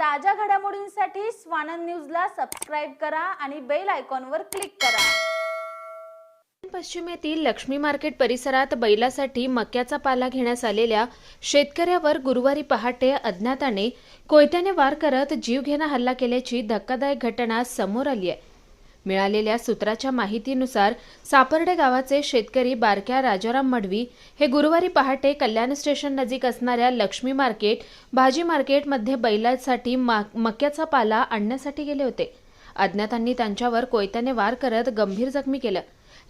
ताज्या घडामोडींसाठी स्वानंद न्यूजला सबस्क्राईब करा आणि बेल आयकॉनवर क्लिक करा. पश्चिमेतील लक्ष्मी मार्केट परिसरात बैलासाठी मक्याचा पाला घेण्यास आलेल्या शेतकऱ्यावर गुरुवारी पहाटे अज्ञाताने कोयत्याने वार करत जीवघेणा हल्ला केल्याची धक्कादायक घटना समोर आली आहे. मिळालेल्या सूत्राच्या माहितीनुसार सापर्डे गावाचे शेतकरी बारक्या राजाराम मडवी हे गुरुवारी पहाटे कल्याण स्टेशन नजीक असणाऱ्या लक्ष्मी मार्केट भाजी मार्केटमध्ये बैलासाठी मा- मक्याचा पाला आणण्यासाठी गेले होते. अज्ञातांनी त्यांच्यावर कोयत्याने वार करत गंभीर जखमी केलं.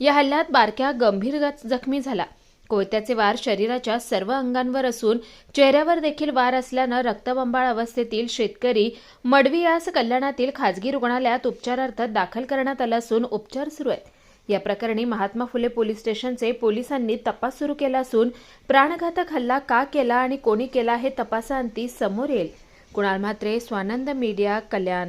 या हल्ल्यात बारक्या गंभीर जखमी झाला. कोयत्याचे वार शरीराच्या सर्व अंगांवर असून चेहऱ्यावर देखील वार असल्यानं रक्तबंबाळ अवस्थेतील शेतकरी मडवी यास कल्याणातील खाजगी रुग्णालयात उपचारार्थ दाखल करण्यात आला असून उपचार सुरू आहेत. या प्रकरणी महात्मा फुले पोलीस स्टेशनचे पोलिसांनी तपास सुरू केला असून प्राणघातक हल्ला का केला आणि कोणी केला हे तपासाअंती समोर येईल. कुणाल म्हात्रे स्वानंद मीडिया कल्याण.